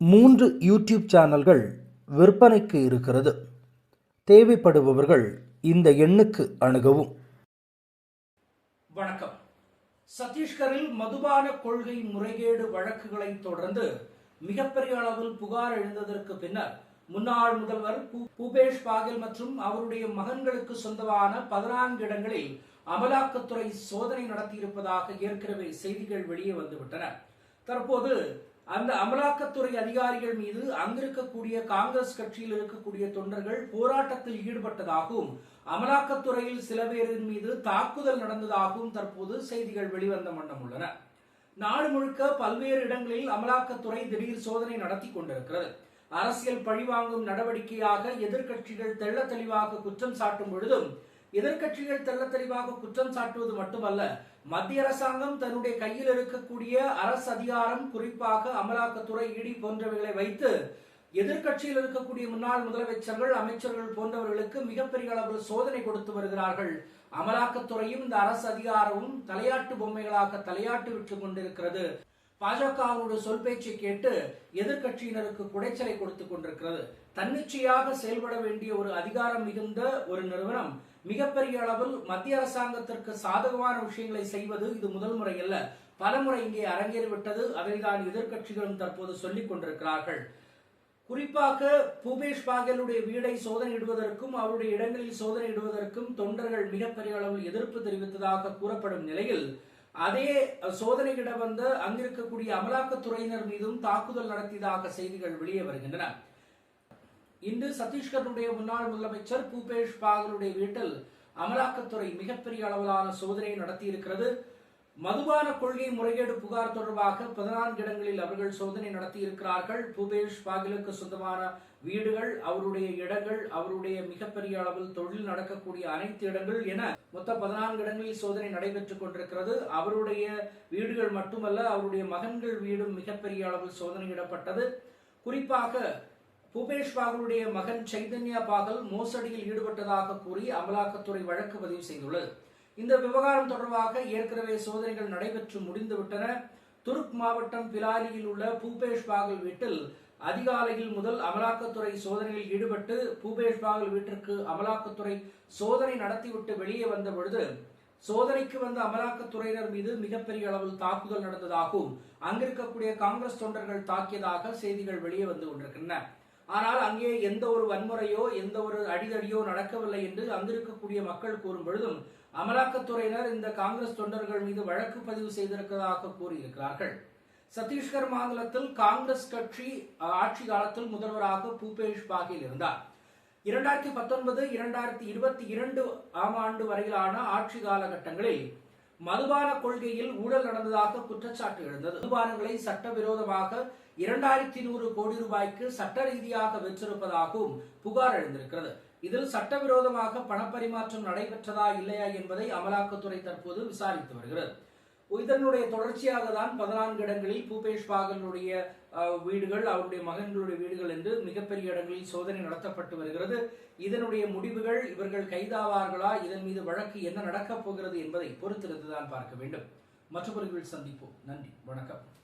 மூன்று யூடியூப் சேனல்கள் விற்பனைக்கு இருக்கிறது. தேவைப்படுபவர்கள் இந்த எண்ணுக்கு அணுகவும். வணக்கம். சத்தீஸ்கரில் மதுபான கொள்கை முறைகேடு வழக்குகளை தொடர்ந்து மிகப்பெரிய அளவில் புகார் எழுந்ததற்கு பின்னர் முன்னாள் முதல்வர் பூபேஷ் பாகல் மற்றும் அவருடைய மகன்களுக்கு சொந்தமான பதினான்கு இடங்களில் அமலாக்கத்துறை சோதனை நடத்தியிருப்பதாக ஏற்கனவே செய்திகள் வெளியே வந்துவிட்டன. தற்போது அந்த அமலாக்கத்துறை அதிகாரிகள் மீது அங்கிருக்கக்கூடிய காங்கிரஸ் கட்சியில் இருக்கக்கூடிய தொண்டர்கள் போராட்டத்தில் ஈடுபட்டதாகவும் அமலாக்கத்துறையில் சில பேரின் மீது தாக்குதல் நடந்ததாகவும் தற்போது செய்திகள் வெளிவந்த வண்ணம் உள்ளன. நாடு முழுக்க பல்வேறு இடங்களில் அமலாக்கத்துறை திடீர் சோதனை நடத்தி கொண்டிருக்கிறது. அரசியல் பழிவாங்கும் நடவடிக்கையாக எதிர்க்கட்சிகள் தெள்ள தெளிவாக குற்றம் சாட்டும் பொழுதும் எதிர்க்கட்சிகள் தெள்ள தெளிவாக குற்றம் சாட்டுவது மட்டுமல்ல மத்திய அரசாங்கம் தன்னுடைய கையில் இருக்கக்கூடிய அரசு அதிகாரம் குறிப்பாக அமலாக்கத்துறை இடி போன்றவைகளை வைத்து எதிர்க்கட்சியில் இருக்கக்கூடிய முன்னாள் முதலமைச்சர்கள் அமைச்சர்கள் போன்றவர்களுக்கு மிகப்பெரிய அளவில் சோதனை கொடுத்து வருகிறார்கள். அமலாக்கத்துறையும் இந்த அரசு அதிகாரமும் தலையாட்டு பொம்மைகளாக தலையாட்டு விட்டுக் கொண்டிருக்கிறது. பாஜகவினுடைய சொல் பேச்சை கேட்டு எதிர்கட்சியினருக்கு குடைச்சலை கொடுத்துக் கொண்டிருக்கிறது. தன்னிச்சையாக செயல்பட வேண்டிய ஒரு அதிகாரம் மிகுந்த ஒரு நிறுவனம் மிகப்பெரிய அளவில் மத்திய அரசாங்கத்திற்கு சாதகமான விஷயங்களை செய்வது இது முதல் முறை அல்ல. பலமுறை இங்கே அரங்கேறிவிட்டது. அதை தான் எதிர்க்கட்சிகளும் தற்போது சொல்லிக் கொண்டிருக்கிறார்கள். குறிப்பாக பூபேஷ் பாகலுடைய வீடை சோதனையிடுவதற்கும் அவருடைய இடங்களில் சோதனையிடுவதற்கும் தொண்டர்கள் மிகப்பெரிய அளவில் எதிர்ப்பு தெரிவித்ததாக கூறப்படும் நிலையில் அதே சோதனைகிட வந்த அங்கிருக்கக்கூடிய அமலாக்கத்துறையினர் மீதும் தாக்குதல் நடத்தியதாக செய்திகள் வெளியே வருகின்றன. இன்று சத்தீஸ்கருடைய முன்னாள் முதலமைச்சர் பூபேஷ் பாகலுடைய வீட்டில் அமலாக்கத்துறை மிகப்பெரிய அளவிலான சோதனையை நடத்தியிருக்கிறது. மதுபான கொள்கை முறைகேடு புகார் தொடர்பாக பதினான்கு இடங்களில் அவர்கள் சோதனை நடத்தியிருக்கிறார்கள். பூபேஷ் பாகிலுக்கு சொந்தமான வீடுகள் அவருடைய இடங்கள் அவருடைய மிகப்பெரிய அளவில் தொழில் நடக்கக்கூடிய அனைத்து இடங்கள் என மொத்த பதினான்கு இடங்களில் சோதனை நடைபெற்றுக் கொண்டிருக்கிறது. அவருடைய வீடுகள் மட்டுமல்ல அவருடைய மகன்கள் வீடும் மிகப்பெரிய அளவில் சோதனையிடப்பட்டது. குறிப்பாக பூபேஷ் பாகலுடைய மகன் சைதன்யா பாகல் மோசடியில் ஈடுபட்டதாக கூறி அமலாக்கத்துறை வழக்கு பதிவு செய்துள்ளது. இந்த விவகாரம் தொடர்பாக ஏற்கனவே சோதனைகள் நடைபெற்று முடிந்துவிட்டன. துருக் மாவட்டம் பிலாரியில் உள்ள பூபேஷ் பாகல் வீட்டில் அதிகாலையில் முதல் அமலாக்கத்துறை சோதனையில் ஈடுபட்டு பூபேஷ் பாகல் வீட்டிற்கு அமலாக்கத்துறை சோதனை நடத்திவிட்டு வெளியே வந்த பொழுது சோதனைக்கு வந்த அமலாக்கத்துறையினர் மீது மிகப்பெரிய அளவில் தாக்குதல் நடந்ததாகவும் அங்கிருக்கக்கூடிய காங்கிரஸ் தொண்டர்கள் தாக்கியதாக செய்திகள் வெளியே வந்து கொண்டிருக்கின்றன. ஆனால் அங்கே எந்த ஒரு வன்முறையோ எந்த ஒரு அடிதடியோ நடக்கவில்லை என்று அங்கிருக்கக்கூடிய மக்கள் கூறும் பொழுதும் அமலாக்கத்துறையினர் இந்த காங்கிரஸ் தொண்டர்கள் மீது வழக்கு பதிவு செய்திருக்கிறதாக கூறியிருக்கிறார்கள். சத்தீஸ்கர் மாநிலத்தில் காங்கிரஸ் கட்சி ஆட்சி காலத்தில் முதல்வராக பூபேஷ் பாகில் இருந்தார். இரண்டாயிரத்தி பத்தொன்பது இரண்டாயிரத்தி இருபத்தி இரண்டு ஆம் ஆண்டு வரையிலான ஆட்சி காலகட்டங்களில் மதுபான கொள்கையில் ஊழல் நடந்ததாக குற்றச்சாட்டு எழுந்தது. மதுபானங்களை சட்டவிரோதமாக இரண்டாயிரத்தி நூறு கோடி ரூபாய்க்கு சட்ட ரீதியாக வெற்றிருப்பதாகவும் புகார் எழுந்திருக்கிறது. இதில் சட்டவிரோதமாக பணப்பரிமாற்றம் நடைபெற்றதா இல்லையா என்பதை அமலாக்கத்துறை தற்போது விசாரித்து வருகிறது. இதனுடைய தொடர்ச்சியாக தான் பதினான்கு இடங்களில் பூபேஷ் பாகலுடைய வீடுகள் அவருடைய மகன்களுடைய வீடுகள் என்று மிகப்பெரிய இடங்களில் சோதனை நடத்தப்பட்டு வருகிறது. இதனுடைய முடிவுகள் இவர்கள் கைதாவார்களா? இதன் மீது வழக்கு என்ன நடக்கப் போகிறது என்பதை பொறுத்திருந்து தான் பார்க்க வேண்டும். மற்றவர்கள் சந்திப்போம். நன்றி. வணக்கம்.